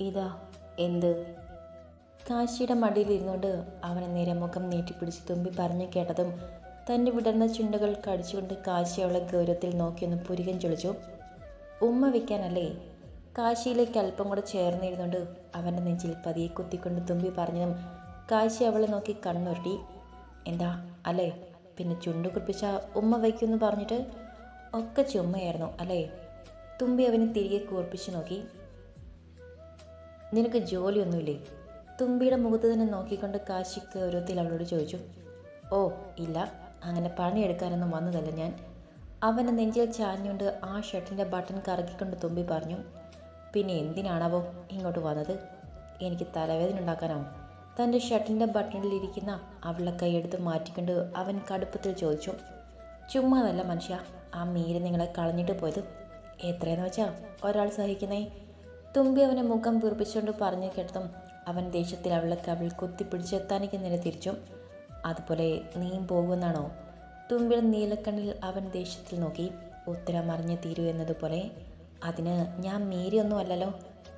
ഇതാ എന്ത്? കാശിയുടെ മടിയിലിരുന്നുകൊണ്ട് അവനെ നേരെ മുഖം നീട്ടിപ്പിടിച്ച് തുമ്പി പറഞ്ഞു കേട്ടതും തന്റെ വിടർന്ന ചുണ്ടുകൾ കടിച്ചുകൊണ്ട് കാശി അവളെ ഗൗരവത്തിൽ നോക്കിയൊന്ന് പുരികം ചൊളിച്ചു. ഉമ്മ വയ്ക്കാനല്ലേ കാശിയിലേക്ക് അല്പം കൂടെ ചേർന്നിരുന്നുകൊണ്ട് അവന്റെ നെഞ്ചിൽ പതിയെ കുത്തിക്കൊണ്ട് തുമ്പി പറഞ്ഞതും കാശി അവളെ നോക്കി കണ്ണുരുട്ടി. എന്താ അല്ലേ? പിന്നെ ചുണ്ടു കുറിപ്പിച്ച ഉമ്മ വയ്ക്കുമെന്ന് പറഞ്ഞിട്ട്? ഒക്കെ ചുമ്മയായിരുന്നു അല്ലേ? തുമ്പി അവനെ തിരികെ കൂർപ്പിച്ച് നോക്കി. നിനക്ക് ജോലിയൊന്നുമില്ലേ? തുമ്പിയുടെ മുഖത്ത് തന്നെ നോക്കിക്കൊണ്ട് കാശിക്ക് ഓരോത്തിൽ അവളോട് ചോദിച്ചു. ഓ ഇല്ല. അങ്ങനെ പണിയെടുക്കാനൊന്നും വന്നതല്ല ഞാൻ. അവനെ നെഞ്ചിൽ ചാഞ്ഞുകൊണ്ട് ആ ഷർട്ടിന്റെ ബട്ടൺ കറക്കിക്കൊണ്ട് തുമ്പി പറഞ്ഞു പിന്നെ എന്തിനാണാവോ ഇങ്ങോട്ട് വന്നത്? എനിക്ക് തലവേദന ഉണ്ടാക്കാനാവും. തന്റെ ഷർട്ടിന്റെ ബട്ടണിലിരിക്കുന്ന അവളുടെ കൈയെടുത്ത് മാറ്റിക്കൊണ്ട് അവൻ കടുപ്പത്തിൽ ചോദിച്ചു ചുമ്മാതല്ല മനുഷ്യ ആ മീര് നിങ്ങളെ കളഞ്ഞിട്ട് പോയത്? എത്രയെന്ന് വെച്ചാൽ ഒരാൾ സഹിക്കുന്നേ? തുമ്പി അവനെ മുഖം വീർപ്പിച്ചുകൊണ്ട് പറഞ്ഞു കേട്ടതും അവൻ ദേഷ്യത്തിൽ അവളെ കവിൾ കുത്തിപ്പിടിച്ച് തനിക്ക് തിരിച്ചു. അതുപോലെ നീയും പോകുമെന്നാണോ തുമ്പിൽ നീലക്കണ്ണിൽ അവൻ ദേഷ്യത്തിൽ നോക്കി. ഉത്തരം അറിഞ്ഞു തീരൂ എന്നതുപോലെ. അതിന് ഞാൻ മീരിയൊന്നും അല്ലല്ലോ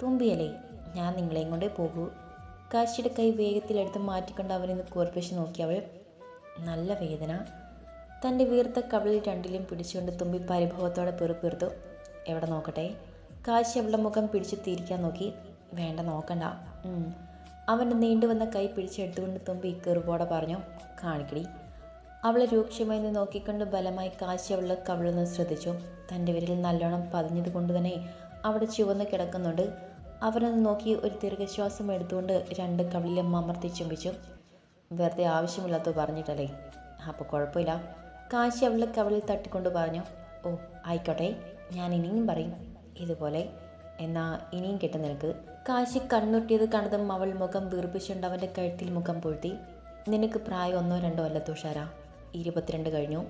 തുമ്പിയല്ലേ ഞാൻ നിങ്ങളെയും കൊണ്ടേ പോകൂ. കാശിയുടെ കൈ വേഗത്തിലെടുത്ത് മാറ്റിക്കൊണ്ട് അവനിന്ന് നോക്കി അവൾ. നല്ല വേദന. തന്റെ വീർത്ത കവളിൽ രണ്ടിലും പിടിച്ചുകൊണ്ട് തുമ്പി പരിഭവത്തോടെ പെറുപ്പീർത്തു എവിടെ നോക്കട്ടെ? കാശി അവളുടെ മുഖം പിടിച്ച് തിരിക്കാൻ നോക്കി. വേണ്ട നോക്കണ്ട. അവന്റെ അവന്റെ നീണ്ടുവന്ന കൈ പിടിച്ചെടുത്തുകൊണ്ട് തുമ്പി കെറുപോടെ പറഞ്ഞു കാണിക്കടി. അവളെ രൂക്ഷമായി നിന്ന് നോക്കിക്കൊണ്ട് ബലമായി കാശി അവളുടെ കവിളൊന്ന് ശ്രദ്ധിച്ചു. തന്റെ വിരലിൽ നല്ലോണം പതിഞ്ഞത് കൊണ്ട് തന്നെ അവിടെ ചുവന്ന് കിടക്കുന്നുണ്ട്. അവനൊന്ന് നോക്കി ഒരു ദീർഘശ്വാസം എടുത്തുകൊണ്ട് രണ്ട് കവിളിലും അമർത്തി ചുംബിച്ചു. വെറുതെ ആവശ്യമില്ലാത്ത പറഞ്ഞിട്ടല്ലേ? അപ്പോൾ കുഴപ്പമില്ല. കാശി അവളുടെ കവിളിൽ തട്ടിക്കൊണ്ട് പറഞ്ഞു ഓ ആയിക്കോട്ടെ. ഞാൻ ഇനിയും പറയും. ഇതുപോലെ. എന്നാ ഇനിയും കിട്ടും നിനക്ക്. കാശി കണ്ണുട്ടിയത് കണ്ടതും അവൾ മുഖം വീർപ്പിച്ചുകൊണ്ട് അവന്റെ കഴുത്തിൽ മുഖം പൊഴുത്തി നിനക്ക് പ്രായം ഒന്നോ രണ്ടോ അല്ല തുഷാര. ഇരുപത്തിരണ്ട് കഴിഞ്ഞു.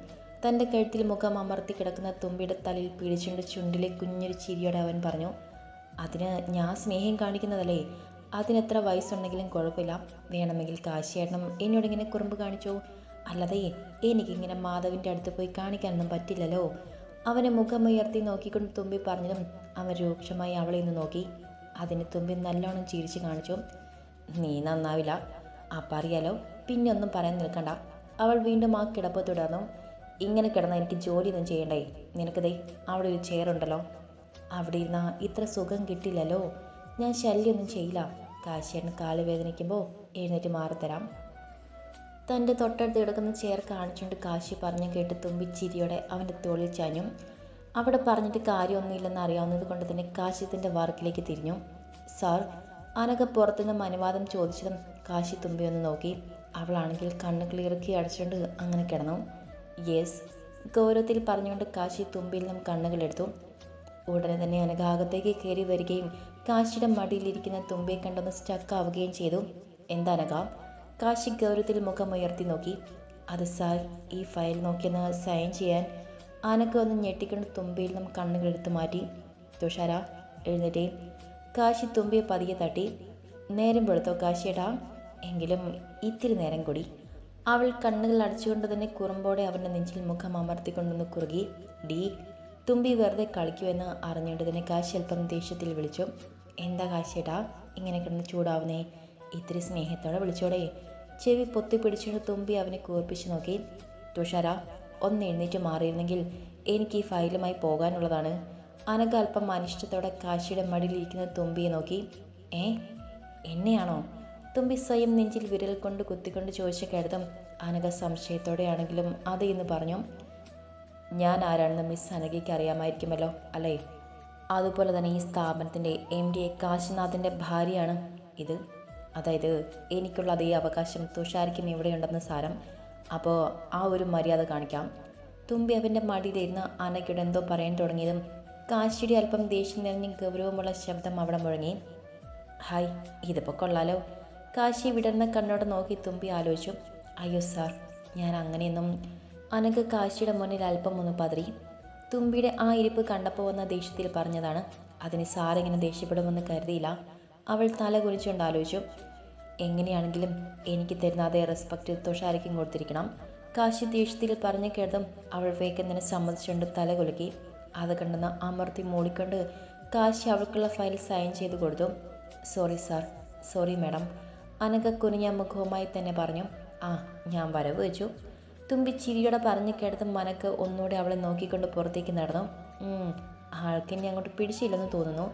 തന്റെ കഴുത്തിൽ മുഖം അമർത്തി കിടക്കുന്ന തുമ്പിയുടെ തലയിൽ പിടിച്ചുകൊണ്ട് ചുണ്ടിലെ കുഞ്ഞൊരു ചിരിയോടെ അവൻ പറഞ്ഞു അതിന് ഞാൻ സ്നേഹം കാണിക്കുന്നതല്ലേ? അതിനെത്ര വയസ്സുണ്ടെങ്കിലും കുഴപ്പമില്ല. വേണമെങ്കിൽ കാശിയേട്ടനും എന്നോടിങ്ങനെ കുറുമ്പ് കാണിച്ചോ? അല്ലാതെ എനിക്കിങ്ങനെ മാധവിന്റെ അടുത്ത് പോയി കാണിക്കാനൊന്നും പറ്റില്ലല്ലോ അവനെ മുഖമുയർത്തി നോക്കിക്കൊണ്ട് തുമ്പി പറഞ്ഞതും അവൻ രൂക്ഷമായി അവളെ ഒന്ന് നോക്കി. അതിന് തുമ്പി നല്ലോണം ചിരിച്ചു കാണിച്ചു. നീ നന്നാവില്ല. അപ്പം അറിയാലോ പിന്നെ ഒന്നും പറയാൻ നിൽക്കണ്ട. അവൾ വീണ്ടും ആ കിടപ്പ് തുടർന്നു. ഇങ്ങനെ കിടന്ന എനിക്ക് ജോലിയൊന്നും ചെയ്യണ്ടേ? നിനക്കതേ അവിടെ ഒരു ചെയറുണ്ടല്ലോ അവിടെ ഇരുന്ന ഇത്ര സുഖം കിട്ടില്ലല്ലോ. ഞാൻ ശല്യമൊന്നും ചെയ്യില്ല. കാശിയേട്ടന് കാൽ വേദനിക്കുമ്പോൾ എഴുന്നേറ്റ് മാറിത്തരാം. തന്റെ തൊട്ടടുത്ത് കിടക്കുന്ന ചെയർ കാണിച്ചുകൊണ്ട് കാശി പറഞ്ഞു കേട്ട് തുമ്പിച്ചിരിയോടെ അവന്റെ തോളിൽ ചാഞ്ഞു. അവിടെ പറഞ്ഞിട്ട് കാര്യമൊന്നുമില്ലെന്ന് അറിയാവുന്നത് കൊണ്ട് തന്നെ കാശിത്തിന്റെ വർക്കിലേക്ക് തിരിഞ്ഞു. സാർ അനക പുറത്തുനിന്നും അനുവാദം ചോദിച്ചതും കാശി തുമ്പി ഒന്ന് നോക്കി. അവളാണെങ്കിൽ കണ്ണ് ക്ലിയർക്കി അടച്ചുകൊണ്ട് അങ്ങനെ കിടന്നു. യെസ് ഗൗരവത്തിൽ പറഞ്ഞുകൊണ്ട് കാശി തുമ്പിയിൽ നിന്നും കണ്ണുകളെടുത്തു ഉടനെ തന്നെ അനഘാകത്തേക്ക് കയറി വരികയും കാശിയുടെ മടിയിലിരിക്കുന്ന തുമ്പിയെ കണ്ടൊന്ന് സ്റ്റക്കാവുകയും ചെയ്തു. എന്താ അനഘ? കാശി ഗൗരവത്തിൽ മുഖമുയർത്തി നോക്കി. അത് സാർ ഈ ഫയൽ നോക്കിയെന്ന് സൈൻ ചെയ്യാൻ അനക്ക് ഒന്ന് ഞെട്ടിക്കൊണ്ട് തുമ്പിയിൽ നിന്നും കണ്ണുകളെടുത്ത് മാറ്റി. തുഷാര എഴുന്നേറ്റേ കാശി തുമ്പിയെ പതിയെ തട്ടി. നേരം വെളുത്തോ കാശിയേട്ടാ എങ്കിലും ഇത്തിരി നേരം കൂടി. അവൾ കണ്ണുകൾ അടച്ചുകൊണ്ട് തന്നെ കുറുമ്പോടെ അവന്റെ നെഞ്ചിൽ മുഖം അമർത്തിക്കൊണ്ടൊന്ന് കുറുകി. ഡി തുമ്പി വെറുതെ കളിക്കുമെന്ന് അറിഞ്ഞുകൊണ്ട് തന്നെ കാശി അല്പം ദേഷ്യത്തിൽ വിളിച്ചു. എന്താ കാശിയേട്ടാ ഇങ്ങനെ കിടന്ന് ചൂടാവുന്നേ? ഇത്തിരി സ്നേഹത്തോടെ വിളിച്ചോടെ ചെവി പൊത്തി പിടിച്ചുകൊണ്ട് തുമ്പി അവനെ കൂർപ്പിച്ച് നോക്കി. തുഷാര ഒന്ന് എഴുന്നേറ്റ് മാറിയിരുന്നെങ്കിൽ എനിക്ക് ഈ ഫയലുമായി പോകാനുള്ളതാണ്. അനഘ അല്പം അനിഷ്ടത്തോടെ കാശിയുടെ മടിയിലിരിക്കുന്ന തുമ്പിയെ നോക്കി. ഏ എന്നെയാണോ? തുമ്പി സ്വയം നെഞ്ചിൽ വിരൽ കൊണ്ട് കുത്തിക്കൊണ്ട് ചോദിച്ച കേട്ടതും അനഘ സംശയത്തോടെയാണെങ്കിലും അതെ എന്ന് പറഞ്ഞു. ഞാൻ ആരാണെന്ന് മിസ് അനഘയ്ക്ക് അറിയാമായിരിക്കുമല്ലോ അല്ലേ? അതുപോലെ തന്നെ ഈ സ്ഥാപനത്തിന്റെ എം ഡി എ കാശിനാഥിന്റെ ഭാര്യയാണ് ഇത്. അതായത് എനിക്കുള്ള അതേ അവകാശം തുഷാരിക്കും ഇവിടെയുണ്ടെന്ന് സാരം. അപ്പോൾ ആ ഒരു മര്യാദ കാണിക്കാം. തുമ്പി അവന്റെ മടിയിലിരുന്ന് ആനയ്ക്കോട് എന്തോ പറയാൻ തുടങ്ങിയതും കാശിയുടെ അല്പം ദേഷ്യം നിറഞ്ഞ ഗൗരവമുള്ള ശബ്ദം അവിടെ മുഴങ്ങി. ഹായ് ഇതിപ്പോൾ കൊള്ളാലോ. കാശി വിടർന്ന കണ്ണോടെ നോക്കി തുമ്പി ആലോചിച്ചു. അയ്യോ സാർ ഞാൻ അങ്ങനെയൊന്നും അനക്ക് കാശിയുടെ മുന്നിൽ അല്പം ഒന്ന് പതറി. തുമ്പിയുടെ ആ ഇരിപ്പ് കണ്ടപ്പോൾ വന്ന ദേഷ്യത്തിൽ പറഞ്ഞതാണ് അതിന് സാറിങ്ങനെ ദേഷ്യപ്പെടുമെന്ന് കരുതിയില്ല. അവൾ തല കുനിച്ചുകൊണ്ട് ആലോചിച്ചു. എങ്ങനെയാണെങ്കിലും എനിക്ക് തരുന്ന അതേ റെസ്പെക്റ്റ് തുഷാരിക്കും കൊടുത്തിരിക്കണം. കാശി ദേഷ്യത്തിൽ പറഞ്ഞു കേട്ടതും അവൾ വേഗം സമ്മതിച്ചുകൊണ്ട് തല കുലുക്കി അത് കണ്ടെന്ന് അമർത്തി മൂടിക്കൊണ്ട് കാശി അവൾക്കുള്ള ഫയൽ സൈൻ ചെയ്ത് കൊടുത്തു. സോറി സാർ സോറി മാഡം അനക കുനിഞ്ഞ മുഖവുമായി തന്നെ പറഞ്ഞു. ആ ഞാൻ വരവ് വെച്ചു. തുമ്പി ചിരിയോടെ പറഞ്ഞു കേട്ടതും മനക്ക് ഒന്നുകൂടെ അവളെ നോക്കിക്കൊണ്ട് പുറത്തേക്ക് നടന്നു. ആൾക്കെന്നെ അങ്ങോട്ട് പിടിച്ചില്ലെന്ന് തോന്നുന്നു.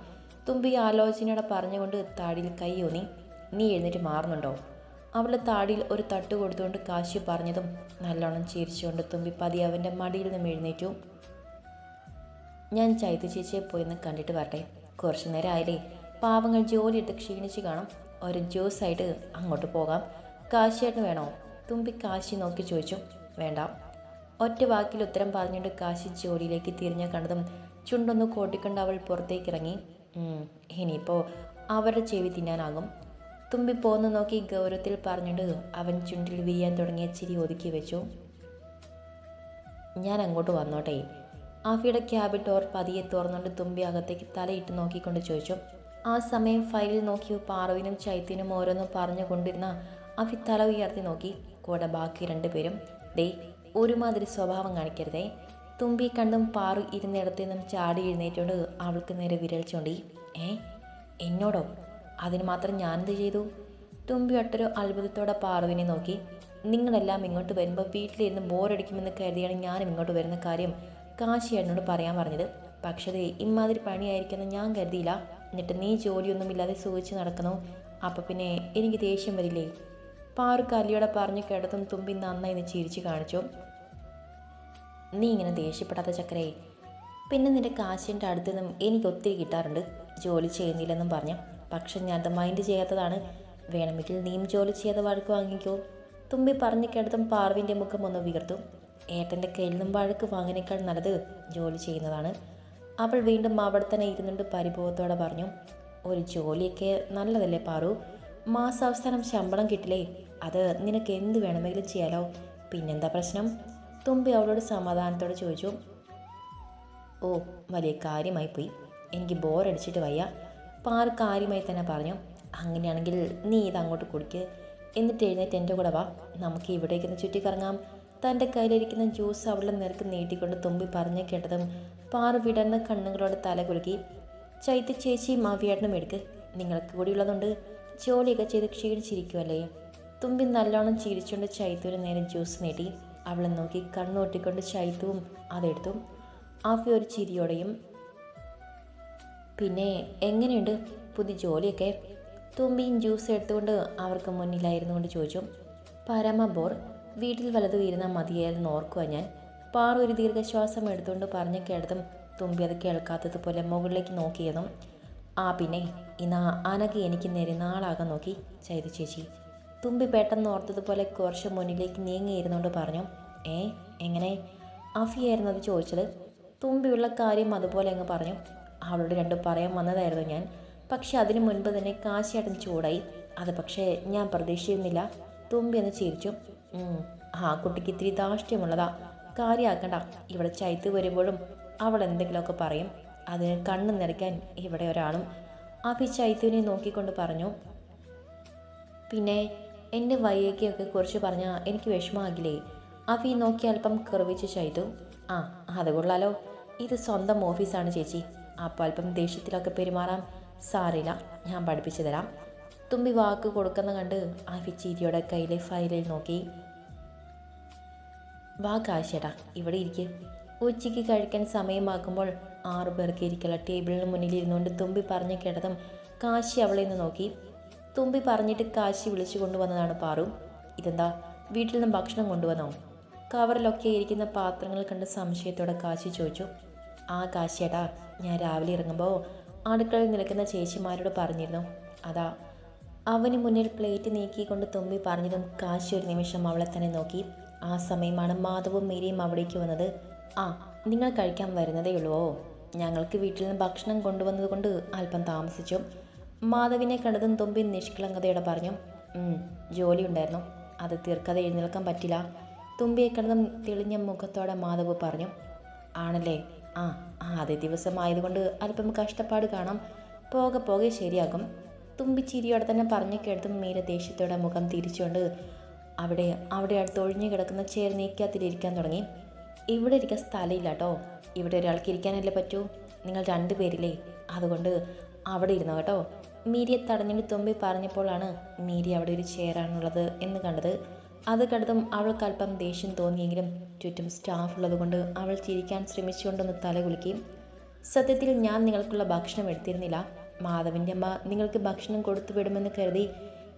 തുമ്പി ആലോചനയോടെ പറഞ്ഞുകൊണ്ട് താടിയിൽ കൈ ഊന്നി. നീ എഴുന്നേറ്റ് മാറുന്നുണ്ടോ? അവളുടെ താടിയിൽ ഒരു തട്ട് കൊടുത്തുകൊണ്ട് കാശി പറഞ്ഞതും നല്ലോണം ചിരിച്ചുകൊണ്ട് തുമ്പി പതി അവന്റെ മടിയിൽ നിന്നും എഴുന്നേറ്റു. ഞാൻ ചൈത്യ ചേച്ചിയെ പോയിന്ന് കണ്ടിട്ട് വരട്ടെ. കുറച്ചു നേരം ആയില്ലേ. പാവങ്ങൾ ജോലിയെടുത്ത് ക്ഷീണിച്ച് കാണും. ഒരു ജ്യൂസ് ആയിട്ട് അങ്ങോട്ട് പോകാം. കാശിയായിട്ട് വേണോ? തുമ്പി കാശി നോക്കി ചോദിച്ചു. വേണ്ട. ഒറ്റ വാക്കിൽ ഉത്തരം പറഞ്ഞുകൊണ്ട് കാശി ജോലിയിലേക്ക് തിരിഞ്ഞ കണ്ടതും ചുണ്ടൊന്ന് കോട്ടിക്കൊണ്ട് അവൾ പുറത്തേക്ക് ഇറങ്ങി. "ഉം, ഇനിയിപ്പോൾ അവരുടെ ചെവി തിന്നാനാകും. തുമ്പി പോന്ന് നോക്കി ഗൗരവത്തിൽ പറഞ്ഞിട്ട് അവൻ ചുണ്ടിൽ വിരിയാൻ തുടങ്ങിയ ചിരി ഒതുക്കി വെച്ചു. ഞാൻ അങ്ങോട്ട് വന്നോട്ടെ. ആഫിയുടെ ക്യാബ് ഡോർ പതിയെ തുറന്നുകൊണ്ട് തുമ്പി അകത്തേക്ക് തലയിട്ട് നോക്കിക്കൊണ്ട് ചോദിച്ചു. ആ സമയം ഫയലിൽ നോക്കി പാറുവിനും ചൈത്യനും ഓരോന്നും പറഞ്ഞു കൊണ്ടിരുന്ന അഫി തല ഉയർത്തി നോക്കി. കൂടെ ബാക്കി രണ്ടുപേരും ദേ ഒരുമാതിരി സ്വഭാവം കാണിക്കരുതേ. തുമ്പി കണ്ടും പാറു ഇരുന്നിടത്തു നിന്നും ചാടി എഴുന്നേറ്റോണ്ട് അവൾക്ക് നേരെ വിരൽ ചൂണ്ടി. ഏ എന്നോടോ? അതിന് മാത്രം ഞാനെന്ത് ചെയ്തു? തുമ്പി ഒട്ടൊരു അത്ഭുതത്തോടെ പാർവിനെ നോക്കി. നിങ്ങളെല്ലാം ഇങ്ങോട്ട് വരുമ്പോൾ വീട്ടിലിരുന്ന് ബോറടിക്കുമെന്ന് കരുതിയാണ് ഞാനും ഇങ്ങോട്ട് വരുന്ന കാര്യം കാശി എന്നോട് പറയാൻ പറഞ്ഞത്. പക്ഷേ ഇമ്മാതിരി പണിയായിരിക്കുമെന്ന് ഞാൻ കരുതിയില്ല. എന്നിട്ട് നീ ജോലിയൊന്നുമില്ലാതെ സൂചിച്ച് നടക്കണോ അപ്പം പിന്നെ എനിക്ക് ദേഷ്യം വരില്ലേ? പാറു കല്ലിയോടെ പറഞ്ഞു കേട്ടതും തുമ്പി നന്നായി നിന്ന് ചിരിച്ചു കാണിച്ചു. നീ ഇങ്ങനെ ദേഷ്യപ്പെടാത്ത ചക്കരേ. പിന്നെ നിന്റെ കാശിന്റെ അടുത്തു നിന്നും എനിക്ക് ഒത്തിരി കിട്ടാറുണ്ട്. ജോലി ചെയ്യുന്നില്ലെന്നും പറഞ്ഞു. പക്ഷെ ഞാൻ അത് മൈൻഡ് ചെയ്യാത്തതാണ്. വേണമെങ്കിൽ നീം ജോലി ചെയ്ത വഴക്ക് വാങ്ങിക്കോ. തുമ്പി പറഞ്ഞു കേട്ടതും പാർവിന്റെ മുഖം ഒന്ന് വീർത്തു ഏട്ടന്റെ കയ്യിൽ നിന്നും വഴക്ക് വാങ്ങിനേക്കാൾ നല്ലത് ജോലി ചെയ്യുന്നതാണ്. അവൾ വീണ്ടും അവിടെ തന്നെ ഇരുന്നുകൊണ്ട് പരിഭവത്തോടെ പറഞ്ഞു ഒരു ജോലിയൊക്കെ നല്ലതല്ലേ പാറു? മാസാവസാനം ശമ്പളം കിട്ടില്ലേ? അത് നിനക്ക് എന്ത് വേണമെങ്കിലും ചെയ്യാലോ? പിന്നെന്താ പ്രശ്നം? തുമ്പി അവളോട് സമാധാനത്തോടെ ചോദിച്ചു ഓ വലിയ കാര്യമായി പോയി എനിക്ക് ബോറടിച്ചിട്ട് വയ്യ. പാറ് കാര്യമായി തന്നെ പറഞ്ഞു അങ്ങനെയാണെങ്കിൽ നീ ഇത് അങ്ങോട്ട് കുടിക്ക്. എന്നിട്ട് എഴുന്നേറ്റ് എന്റെ കൂടെ വാ. നമുക്ക് ഇവിടേക്ക് ചുറ്റിക്കറങ്ങാം. തന്റെ കയ്യിലിരിക്കുന്ന ജ്യൂസ് അവളുടെ നേർക്ക് നീട്ടിക്കൊണ്ട് തുമ്പി പറഞ്ഞു കേട്ടതും പാറ് വിടർന്ന കണ്ണുകളോട് തല കുലുക്കി ചൈത്യ ചേച്ചി മാവിയേട്ടനും എടുക്ക്. നിങ്ങൾക്ക് കൂടി ഉള്ളതുകൊണ്ട് ജോലിയൊക്കെ ചെയ്ത് ക്ഷീണിച്ചിരിക്കുമല്ലേ തുമ്പി നല്ലോണം ചിരിച്ചുകൊണ്ട് ചൈത്തുവിന് നേരെ ജ്യൂസ് നീട്ടി അവളെ നോക്കി കണ്ണൂട്ടിക്കൊണ്ട് ചൈത്തുവും അതെടുത്തു. ആഫി ഒരു ചിരിയോടെയും പിന്നെ എങ്ങനെയുണ്ട് പുതിയ ജോലിയൊക്കെ? തുമ്പിയും ജ്യൂസ് എടുത്തുകൊണ്ട് അവർക്ക് മുന്നിലായിരുന്നു കൊണ്ട് ചോദിച്ചു. പരമ ബോർ വീട്ടിൽ വലത് ഇരുന്നാൽ മതിയായിരുന്നു ഓർക്കുക ഞാൻ. പാറു ഒരു ദീർഘശ്വാസം എടുത്തുകൊണ്ട് പറഞ്ഞ കേട്ടതും തുമ്പി അത് കേൾക്കാത്തതുപോലെ മുകളിലേക്ക് നോക്കിയതും ആ പിന്നെ ഇന്ന് അനക എനിക്ക് നേരെ നാളാകാൻ നോക്കി ചൈതു ചേച്ചി. തുമ്പി പെട്ടെന്ന് ഓർത്തതുപോലെ കുറച്ച് മുന്നിലേക്ക് നീങ്ങിയിരുന്നുകൊണ്ട് പറഞ്ഞു ഏ എങ്ങനെ? അഫിയായിരുന്നു അത് ചോദിച്ചത്. തുമ്പിയുള്ള കാര്യം അതുപോലെ അങ്ങ് പറഞ്ഞു. അവളോട് രണ്ടും പറയാൻ വന്നതായിരുന്നു ഞാൻ. പക്ഷെ അതിനു മുൻപ് തന്നെ കാശിയാട്ടൻ ചൂടായി. അത് പക്ഷേ ഞാൻ പ്രതീക്ഷിക്കുന്നില്ല തുമ്പി എന്ന് ചിരിച്ചു. ആ കുട്ടിക്ക് ഇത്തിരി ധാഷ്ട്യമുള്ളതാ കാര്യമാക്കണ്ട ഇവിടെ ചൈത്ത് വരുമ്പോഴും അവൾ എന്തെങ്കിലുമൊക്കെ പറയും. അതിന് കണ്ണു നിറയ്ക്കാൻ ഇവിടെ ഒരാളും. അഭി ചൈത്തുവിനെ നോക്കിക്കൊണ്ട് പറഞ്ഞു. പിന്നെ എന്റെ വയ്യയ്ക്കൊക്കെ കുറിച്ച് പറഞ്ഞാൽ എനിക്ക് വിഷമമാകില്ലേ? അഭി നോക്കി അല്പം കുറവിച്ച് ചൈത്തു. ആ അത് കൊള്ളാലോ. ഇത് സ്വന്തം ഓഫീസാണ് ചേച്ചി. അപ്പോൾ അല്പം ദേഷ്യത്തിലൊക്കെ പെരുമാറാൻ സാറില്ല. ഞാൻ പഠിപ്പിച്ചു തരാം. തുമ്പി വാക്ക് കൊടുക്കുന്ന കണ്ട് ആഫി ചിരിയുടെ കയ്യിലെ ഫയലിൽ നോക്കി. വാ കാശേടാ ഇവിടെ ഇരിക്ക്. ഉച്ചയ്ക്ക് കഴിക്കാൻ സമയമാക്കുമ്പോൾ ആറു പേർക്ക് ഇരിക്കല ടേബിളിന് മുന്നിൽ ഇരുന്നുകൊണ്ട് തുമ്പി പറഞ്ഞു കേട്ടതും കാശി അവളെ നിന്ന് നോക്കി. തുമ്പി പറഞ്ഞിട്ട് കാശി വിളിച്ചു കൊണ്ടുവന്നതാണ് പാറു. ഇതെന്താ വീട്ടിൽ നിന്ന് ഭക്ഷണം കൊണ്ടുവന്നോ? കവറിലൊക്കെ ഇരിക്കുന്ന പാത്രങ്ങൾ കണ്ട് സംശയത്തോടെ കാശി ചോദിച്ചു. ആ കാശിയേട്ടാ ഞാൻ രാവിലെ ഇറങ്ങുമ്പോൾ അടുക്കളയിൽ നിൽക്കുന്ന ചേച്ചിമാരോട് പറഞ്ഞിരുന്നു. അതാ അവന് മുന്നിൽ പ്ലേറ്റ് നീക്കിക്കൊണ്ട് തുമ്പി പറഞ്ഞതും കാശി ഒരു നിമിഷം അവളെ തന്നെ നോക്കി. ആ സമയമാണ് മാധവും മീരയും അവിടേക്ക് വന്നത്. ആ നിങ്ങൾ കഴിക്കാൻ വരുന്നതേ ഉള്ളുവോ ഞങ്ങൾക്ക് വീട്ടിൽ നിന്ന് ഭക്ഷണം കൊണ്ടുവന്നതുകൊണ്ട് അല്പം താമസിച്ചു. മാധവിനെ കണ്ടതും തുമ്പി നിഷ്കളങ്കതയോടെ പറഞ്ഞു "ഉം, ജോലി ഉണ്ടായിരുന്നു. അത് തീർക്കാതെ എഴുന്നേൽക്കാൻ പറ്റില്ല. തുമ്പിയെ കണ്ടതും തെളിഞ്ഞ മുഖത്തോടെ മാധവ് പറഞ്ഞു ആണല്ലേ? ആ ആദ്യ ദിവസമായതുകൊണ്ട് അല്പം കഷ്ടപ്പാട് കാണാം. പോകെ പോകെ ശരിയാകും. തുമ്പി ചിരിയോടെ തന്നെ പറഞ്ഞു കേട്ടും മീര ദേഷ്യത്തോടെ മുഖം തിരിച്ചുകൊണ്ട് അവിടെ അവിടെ അടുത്ത് ഒഴിഞ്ഞു കിടക്കുന്ന ചെയർ നീക്കാത്തിലിരിക്കാൻ തുടങ്ങി. ഇവിടെ ഇരിക്കാൻ സ്ഥലമില്ല കേട്ടോ. ഇവിടെ ഒരാൾക്ക് ഇരിക്കാനല്ലേ പറ്റൂ. നിങ്ങൾ രണ്ടുപേരില്ലേ അതുകൊണ്ട് അവിടെ ഇരുന്നു കേട്ടോ. മീരിയെ തടഞ്ഞിട്ട് തുമ്പി പറഞ്ഞപ്പോഴാണ് മീരി അവിടെ ഒരു ചെയറാണുള്ളത് എന്ന് കണ്ടത്. അത് കടുത്തും അവൾക്ക് അല്പം ദേഷ്യം തോന്നിയെങ്കിലും ചുറ്റും സ്റ്റാഫ് ഉള്ളതുകൊണ്ട് അവൾ ചിരിക്കാൻ ശ്രമിച്ചുകൊണ്ടൊന്ന് തലകുലുക്കി. സത്യത്തിൽ ഞാൻ നിങ്ങൾക്കുള്ള ഭക്ഷണം എടുത്തിരുന്നില്ല. മാധവിന്റെ അമ്മ നിങ്ങൾക്ക് ഭക്ഷണം കൊടുത്തു വിടുമെന്ന് കരുതി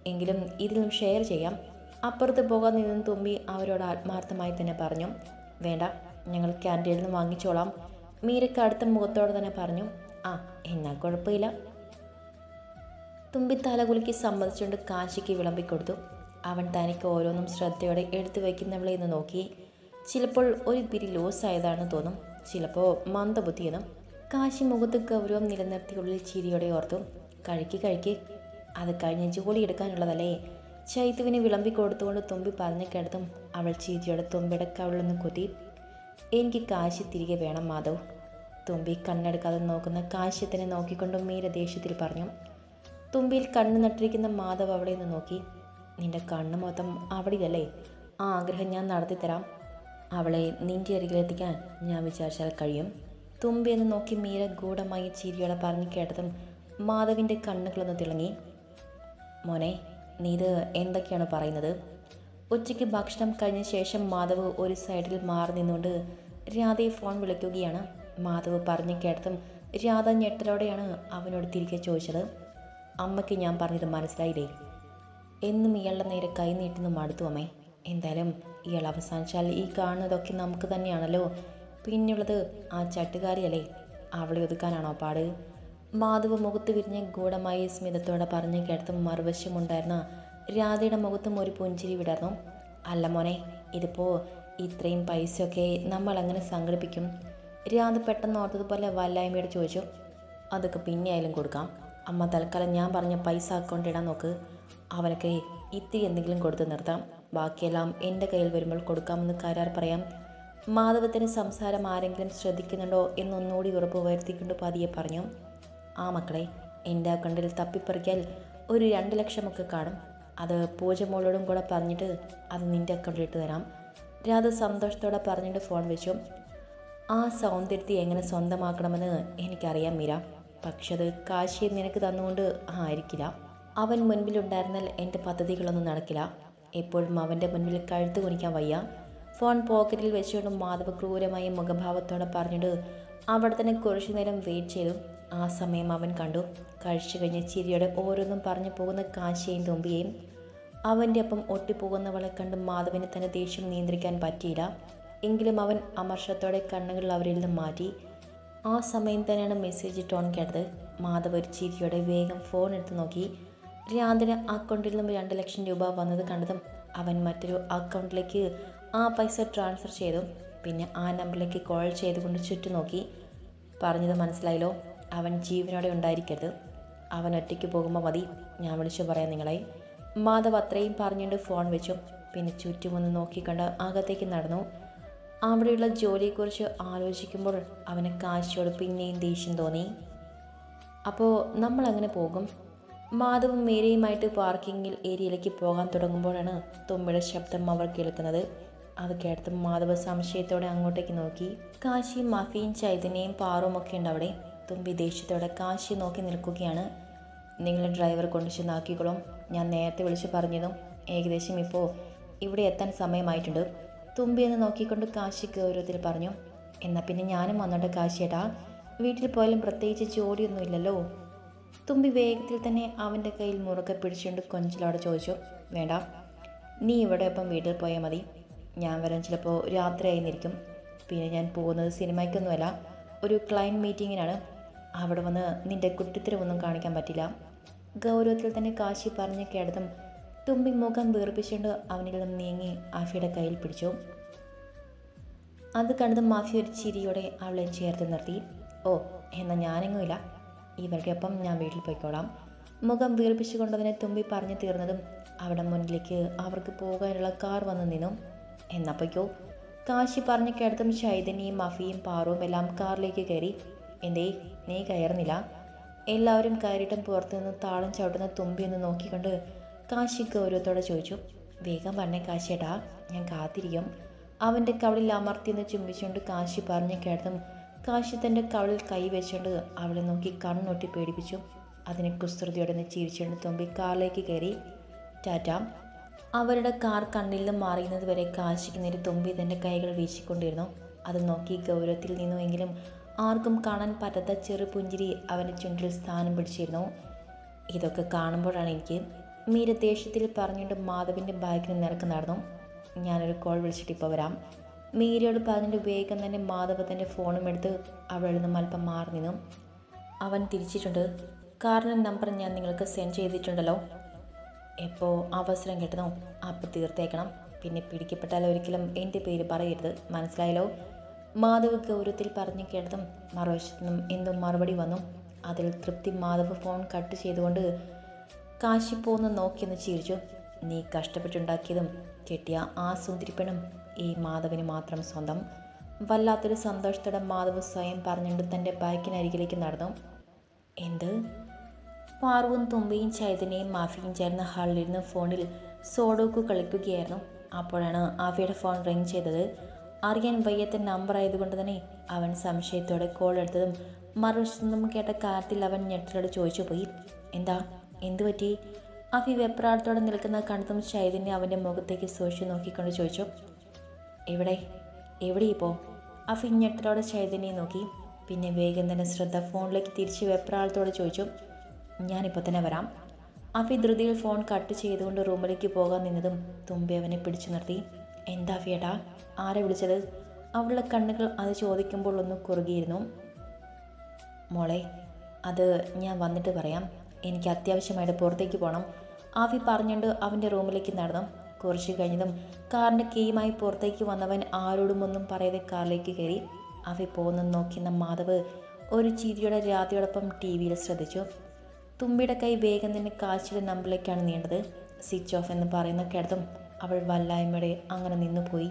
എങ്കിലും ഇതിലും ഷെയർ ചെയ്യാം. അപ്പുറത്ത് പോകാൻ നിന്നും തുമ്പി അവരോട് ആത്മാർത്ഥമായി തന്നെ പറഞ്ഞു. വേണ്ട ഞങ്ങൾ ക്യാന്റീനിൽ നിന്ന് വാങ്ങിച്ചോളാം. മീരക്ക് അടുത്ത മുഖത്തോടെ തന്നെ പറഞ്ഞു. ആ എന്നാൽ കുഴപ്പമില്ല. തുമ്പി തലകുലുക്കി സമ്മതിച്ചുകൊണ്ട് കാശിക്ക് വിളമ്പിക്കൊടുത്തു. അവൻ തനിക്ക് ഓരോന്നും ശ്രദ്ധയോടെ എടുത്തു വയ്ക്കുന്നവളെ എന്ന് നോക്കി. ചിലപ്പോൾ ഒരു പിരി ലോസ് ആയതാണെന്ന് തോന്നും. ചിലപ്പോൾ മന്ദബുദ്ധിയെന്നും കാശി മുഖത്ത് ഗൗരവം നിലനിർത്തിയുള്ളിൽ ചിരിയോടെ ഓർത്തു. കഴുക്കി കഴുക്കി അത് കഴിഞ്ഞ് ജോലി എടുക്കാനുള്ളതല്ലേ? ചൈത്തുവിനെ വിളമ്പി കൊടുത്തുകൊണ്ട് തുമ്പി പറഞ്ഞു കിടത്തും. അവൾ ചിരിയോടെ തുമ്പിയുടെ കവിളൊന്ന് കുത്തി. എനിക്ക് കാശി തിരികെ വേണം മാധവ് തുമ്പി കണ്ണെടുക്കാതെ നോക്കുന്ന കാശ്യത്തിനെ നോക്കിക്കൊണ്ട് മീര ദേഷ്യത്തിൽ പറഞ്ഞു. തുമ്പിയിൽ കണ്ണു നട്ടിരിക്കുന്ന മാധവ് അവിടെ നിന്ന് നോക്കി. നിന്റെ കണ്ണ് മൊത്തം അവിടെയല്ലേ? ആ ആഗ്രഹം ഞാൻ നടത്തി തരാം അവളെ നിന്റെ അരികിലെത്തിക്കാൻ ഞാൻ വിചാരിച്ചാൽ കഴിയും. തുമ്പി എന്ന് നോക്കി മീര ഗൂഢമായി ചിരിയോടെ പറഞ്ഞു കേട്ടതും മാധവിന്റെ കണ്ണുകളൊന്ന് തിളങ്ങി. മോനെ നീ ഇത് എന്തൊക്കെയാണ് പറയുന്നത്? ഉച്ചയ്ക്ക് ഭക്ഷണം കഴിഞ്ഞ ശേഷം മാധവ് ഒരു സൈഡിൽ മാറി നിന്നുകൊണ്ട് രാധയെ ഫോൺ വിളിക്കുകയാണ്. മാധവ് പറഞ്ഞു കേട്ടതും രാധ ഞെട്ടലോടെയാണ് അവനോട് തിരികെ ചോദിച്ചത്. അമ്മയ്ക്ക് ഞാൻ പറഞ്ഞത് മനസ്സിലായില്ലേ? എന്നും ഇയാളുടെ നേരെ കൈ നീട്ടുന്നു മടുത്തു അമ്മേ. എന്തായാലും ഇയാൾ അവസാനിച്ചാൽ ഈ കാണുന്നതൊക്കെ നമുക്ക് തന്നെയാണല്ലോ. പിന്നെയുള്ളത് ആ ചട്ടുകാരിയല്ലേ? അവളെ ഒതുക്കാനാണോ പാട്? മാധവ് മുഖത്ത് വിരിഞ്ഞ ഗൂഢമായി സ്മിതത്തോടെ പറഞ്ഞു കേട്ടതും മറുവശമുണ്ടായിരുന്ന രാധയുടെ മുഖത്തും ഒരു പുഞ്ചിരി വിടർന്നു. അല്ല മോനെ ഇതിപ്പോൾ ഇത്രയും പൈസയൊക്കെ നമ്മൾ അങ്ങനെ സംഘടിപ്പിക്കും? രാധ പെട്ടെന്ന് ഓർത്തതുപോലെ വല്ലായ്മയോട് ചോദിച്ചു. അതൊക്കെ പിന്നെ ആയാലും കൊടുക്കാം. അമ്മ തൽക്കാലം ഞാൻ പറഞ്ഞ പൈസ അക്കൗണ്ട് ഇടാൻ നോക്ക്. അവനൊക്കെ ഇത്തിരി എന്തെങ്കിലും കൊടുത്ത് നിർത്താം. ബാക്കിയെല്ലാം എന്റെ കയ്യിൽ വരുമ്പോൾ കൊടുക്കാമെന്ന് കരാർ പറയാം. മാധവത്തിന് സംസാരം ആരെങ്കിലും ശ്രദ്ധിക്കുന്നുണ്ടോ എന്നൊന്നുകൂടി ഉറപ്പ് വരുത്തിക്കൊണ്ട് പതിയെ പറഞ്ഞു. ആ മക്കളെ എന്റെ അക്കൗണ്ടിൽ തപ്പിപ്പറിക്കാൽ ഒരു രണ്ട് ലക്ഷമൊക്കെ കാണും. അത് പൂജ മോളോടും കൂടെ പറഞ്ഞിട്ട് അത് നിന്റെ അക്കൗണ്ടിൽ ഇട്ട് തരാം. രാധ സന്തോഷത്തോടെ പറഞ്ഞിട്ട് ഫോൺ വെച്ചു. ആ സൗന്ദര്യത്തെ എങ്ങനെ സ്വന്തമാക്കണമെന്ന് എനിക്കറിയാം മീര. പക്ഷെ അത് കാശി നിനക്ക് തന്നുകൊണ്ട് ആയിരിക്കില്ല. അവൻ മുൻപിലുണ്ടായിരുന്നാൽ എന്റെ പദ്ധതികളൊന്നും നടക്കില്ല. എപ്പോഴും അവന്റെ മുൻപിൽ കഴുത്ത് കുനിക്കാൻ വയ്യ. ഫോൺ പോക്കറ്റിൽ വെച്ചുകൊണ്ട് മാധവ് ക്രൂരമായ മുഖഭാവത്തോടെ പറഞ്ഞിട്ട് അവിടെ തന്നെ കുറച്ചു നേരം വെയിറ്റ് ചെയ്തു. ആ സമയം അവൻ കണ്ടു. കഴിച്ചു കഴിഞ്ഞ് ചിരിയോടെ ഓരോന്നും പറഞ്ഞു പോകുന്ന കാശിയെയും തുമ്പിയെയും. അവന്റെ ഒപ്പം ഒട്ടിപ്പോകുന്നവളെ കണ്ട് മാധവിന് തന്നെ ദേഷ്യം നിയന്ത്രിക്കാൻ പറ്റിയില്ല. എങ്കിലും അവൻ അമർഷത്തോടെ കണ്ണുകൾ അവരിൽ നിന്ന് മാറ്റി. ആ സമയം തന്നെയാണ് മെസ്സേജ് ടോൺ കേട്ടത്. മാധവ് ഒരു ചിരിയോടെ വേഗം ഫോൺ എടുത്ത് നോക്കി. രാധന അക്കൗണ്ടിൽ നിന്ന് രണ്ട് ലക്ഷം രൂപ വന്നത് കണ്ടതും അവൻ മറ്റൊരു അക്കൗണ്ടിലേക്ക് ആ പൈസ ട്രാൻസ്ഫർ ചെയ്തു. പിന്നെ ആ നമ്പറിലേക്ക് കോൾ ചെയ്തുകൊണ്ട് ചുറ്റും നോക്കി പറഞ്ഞത് മനസ്സിലായല്ലോ? അവൻ ജീവനോടെ ഉണ്ടായിരിക്കരുത്. അവൻ ഒറ്റയ്ക്ക് പോകുമ്പോൾ മതി. ഞാൻ വിളിച്ചു പറയാം നിങ്ങളെ. മാധവ് അത്രയും പറഞ്ഞുകൊണ്ട് ഫോൺ വെച്ചു. പിന്നെ ചുറ്റുമൊന്ന് നോക്കിക്കണ്ട് അകത്തേക്ക് നടന്നു. അവിടെയുള്ള ജോലിയെക്കുറിച്ച് ആലോചിക്കുമ്പോൾ അവന് കാശിയോട് പിന്നെയും ദേഷ്യം തോന്നി. അപ്പോൾ നമ്മൾ അങ്ങനെ പോകും? മാധവും മേരയുമായിട്ട് പാർക്കിങ്ങിൽ ഏരിയയിലേക്ക് പോകാൻ തുടങ്ങുമ്പോഴാണ് തുമ്പിയുടെ ശബ്ദം അവർ കേൾക്കുന്നത്. അത് കേട്ടതും മാധവ് സംശയത്തോടെ അങ്ങോട്ടേക്ക് നോക്കി. കാശിയും മഫിയും ചൈതന്യയും പാറും ഒക്കെ ഉണ്ട് അവിടെ. തുമ്പി ദേഷ്യത്തോടെ കാശി നോക്കി നിൽക്കുകയാണ്. നിങ്ങൾ ഡ്രൈവർ കൊണ്ടു ചെന്നാക്കിക്കോളും. ഞാൻ നേരത്തെ വിളിച്ച് പറഞ്ഞതും ഏകദേശം ഇപ്പോൾ ഇവിടെ എത്താൻ സമയമായിട്ടുണ്ട്. തുമ്പി എന്ന് നോക്കിക്കൊണ്ട് കാശി ഗൗരവത്തിൽ പറഞ്ഞു. എന്നാൽ പിന്നെ ഞാനും വന്നോട്ടെ കാശിയേട്ടാ. വീട്ടിൽ പോയാലും പ്രത്യേകിച്ച് ജോലിയൊന്നുമില്ലല്ലോ തുമ്പി വേഗത്തിൽ തന്നെ അവന്റെ കയ്യിൽ മുറുകെ പിടിച്ചുകൊണ്ട് കൊഞ്ചലോടെ ചോദിച്ചു വേണ്ട നീ ഇവിടെ ഒപ്പം വീട്ടിൽ പോയാൽ മതി. ഞാൻ വരാൻ ചിലപ്പോൾ രാത്രിയായിരിക്കും പിന്നെ ഞാൻ പോകുന്നത് സിനിമയ്ക്കൊന്നുമല്ല ഒരു ക്ലയന്റ് മീറ്റിങ്ങിനാണ് അവിടെ വന്ന് നിന്റെ കുട്ടിത്തരമൊന്നും കാണിക്കാൻ പറ്റില്ല. ഗൗരവത്തിൽ തന്നെ കാശി പറഞ്ഞ് കേട്ടതും തുമ്പി മുഖം വീർപ്പിച്ചുകൊണ്ട് അവനിൽ നീങ്ങി ആഫിയുടെ കയ്യിൽ പിടിച്ചു. അത് കണ്ടതും മാഫി ഒരു ചിരിയോടെ അവളെ ചേർത്ത് നിർത്തി. ഓ എന്നാൽ ഞാനെങ്ങുമില്ല ഇവരുടെ ഒപ്പം ഞാൻ വീട്ടിൽ പോയിക്കോളാം. മുഖം വീർപ്പിച്ചുകൊണ്ടതിനെ തുമ്പി പറഞ്ഞു തീർന്നതും അവിടെ മുന്നിലേക്ക് അവർക്ക് പോകാനുള്ള കാർ വന്നു നിന്നു. എന്നപ്പോയ്ക്കോ കാശി പറഞ്ഞു കേട്ടതും ചൈതന്യയും മഫിയും പാറുവും എല്ലാം കാറിലേക്ക് കയറി. എന്തേ നീ കയറുന്നില്ല? എല്ലാവരും കയറിയിട്ടും പുറത്തു നിന്ന് താളം ചവിട്ടുന്ന തുമ്പി എന്ന് നോക്കിക്കൊണ്ട് കാശി ഗൗരവത്തോടെ ചോദിച്ചു വേഗം പറഞ്ഞേ കാശിയേട്ടാ ഞാൻ കാത്തിരിക്കും. അവന്റെ കവളിൽ അമർത്തിയെന്ന് ചുംബിച്ചുകൊണ്ട് കാശി പറഞ്ഞു കേട്ടതും കാശി തന്റെ കവളിൽ കൈ വെച്ചുകൊണ്ട് അവളെ നോക്കി കണ്ണൊട്ടി പേടിപ്പിച്ചു. അതിനെ കുസൃതിയോടെ നിന്ന് ചിരിച്ചുകൊണ്ട് തുമ്പി കാറിലേക്ക് കയറി ടാറ്റ അവരുടെ കാർ കണ്ണിൽ നിന്ന് മാറിയുന്നത് വരെ കാശിക്ക് നേരെ തുമ്പി തന്റെ കൈകൾ വീശിക്കൊണ്ടിരുന്നു. അത് നോക്കി ഗൗരവത്തിൽ നിന്നുവെങ്കിലും ആർക്കും കാണാൻ പറ്റാത്ത ചെറു പുഞ്ചിരി അവന്റെ ചുണ്ടിൽ സ്ഥാനം പിടിച്ചിരുന്നു. ഇതൊക്കെ കാണുമ്പോഴാണ് എനിക്ക് മീര ദേഷ്യത്തിൽ പറഞ്ഞുകൊണ്ട് മാധവിന്റെ ബാഗിന് നിരക്ക് നടന്നു. ഞാനൊരു കോൾ വിളിച്ചിട്ട് ഇപ്പോൾ വരാം. മീരയോട് പറഞ്ഞിട്ട് ഉപയോഗിക്കാൻ തന്നെ മാധവ തന്റെ ഫോണും എടുത്ത് അവിടെ നിന്നും അല്പം മാറി നിന്നു. അവൻ തിരിച്ചിട്ടുണ്ട്. കാരണം നമ്പർ ഞാൻ നിങ്ങൾക്ക് സെൻഡ് ചെയ്തിട്ടുണ്ടല്ലോ. എപ്പോൾ അവസരം കിട്ടണോ അപ്പം തീർത്തേക്കണം. പിന്നെ പിടിക്കപ്പെട്ടാൽ ഒരിക്കലും എന്റെ പേര് പറയരുത്. മനസ്സിലായല്ലോ? മാധവ് ഗൗരവത്തിൽ പറഞ്ഞു കേട്ടതും മറുവശത്തു നിന്നും എന്തോ മറുപടി വന്നു. അതിൽ തൃപ്തി മാധവ് ഫോൺ കട്ട് ചെയ്തുകൊണ്ട് കാശി നോക്കിയെന്ന് ചിരിച്ചു. നീ കഷ്ടപ്പെട്ടുണ്ടാക്കിയതും കെട്ടിയ ആ സുന്ദരിപ്പണും ഈ മാധവിന് മാത്രം സ്വന്തം. വല്ലാത്തൊരു സന്തോഷത്തോടെ മാധവ് സ്വയം പറഞ്ഞുകൊണ്ട് തന്റെ ബൈക്കിനരികിലേക്ക് നടന്നു. എന്ത്? പാർവും തുമ്പയും ചൈതന്യയും മാഫിയും ചേർന്ന ഹാളിലിരുന്ന് ഫോണിൽ സോഡോക്ക് കളിക്കുകയായിരുന്നു. അപ്പോഴാണ് ആഫിയുടെ ഫോൺ റിങ് ചെയ്തത്. അറിയാൻ വയ്യാത്ത നമ്പർ ആയതുകൊണ്ട് തന്നെ അവൻ സംശയത്തോടെ കോൾ എടുത്തതും മറുവശത്തു നിന്നും കേട്ട കാര്യത്തിൽ അവൻ ഞെട്ടലോട് ചോദിച്ചു പോയി. എന്താ? എന്തു പറ്റി? അഫി വെപ്രാളത്തോടെ നിൽക്കുന്ന കണ്ടതും ചൈതന്യ അവന്റെ മുഖത്തേക്ക് സൂക്ഷിച്ചു നോക്കിക്കൊണ്ട് ചോദിച്ചു. എവിടെ? എവിടെ ഇപ്പോൾ ആ ഞെട്ടലോടെ ചൈതന്യെ നോക്കി. പിന്നെ വേഗം തന്നെ ശ്രദ്ധ ഫോണിലേക്ക് തിരിച്ച് വെപ്രാളത്തോടെ ചോദിച്ചു ഞാനിപ്പോൾ തന്നെ വരാം. അഫി ധൃതിയിൽ ഫോൺ കട്ട് ചെയ്തുകൊണ്ട് റൂമിലേക്ക് പോകാൻ നിന്നതും തുമ്പി അവനെ പിടിച്ചു നിർത്തി. എന്താ അഫിയേട്ടാ? ആരെ വിളിച്ചത്? അവളുടെ കണ്ണുകൾ അത് ചോദിക്കുമ്പോൾ ഒന്ന് കുറുകിയിരുന്നു. മോളെ അത് ഞാൻ വന്നിട്ട് പറയാം. എനിക്ക് അത്യാവശ്യമായിട്ട് പുറത്തേക്ക് പോകണം ആഫി പറഞ്ഞുകൊണ്ട് അവന്റെ റൂമിലേക്ക് നടന്നു. കുറച്ച് കഴിഞ്ഞതും കാറിന്റെ കീയുമായി പുറത്തേക്ക് വന്നവൻ ആരോടും ഒന്നും പറയാതെ കാറിലേക്ക് കയറി അവ പോകുന്ന നോക്കിയെന്ന മാധവ് ഒരു ചിരിയുടെ രാത്രിയോടൊപ്പം ടി വിയിൽ ശ്രദ്ധിച്ചു. തുമ്പിയുടെ കൈ വേഗം തന്നെ കാശിയുടെ നമ്പറിലേക്കാണ് നീണ്ടത്. സ്വിച്ച് ഓഫ് എന്ന് പറയുന്ന കിടത്തും അവൾ വല്ലായ്മയുടെ അങ്ങനെ നിന്നുപോയി.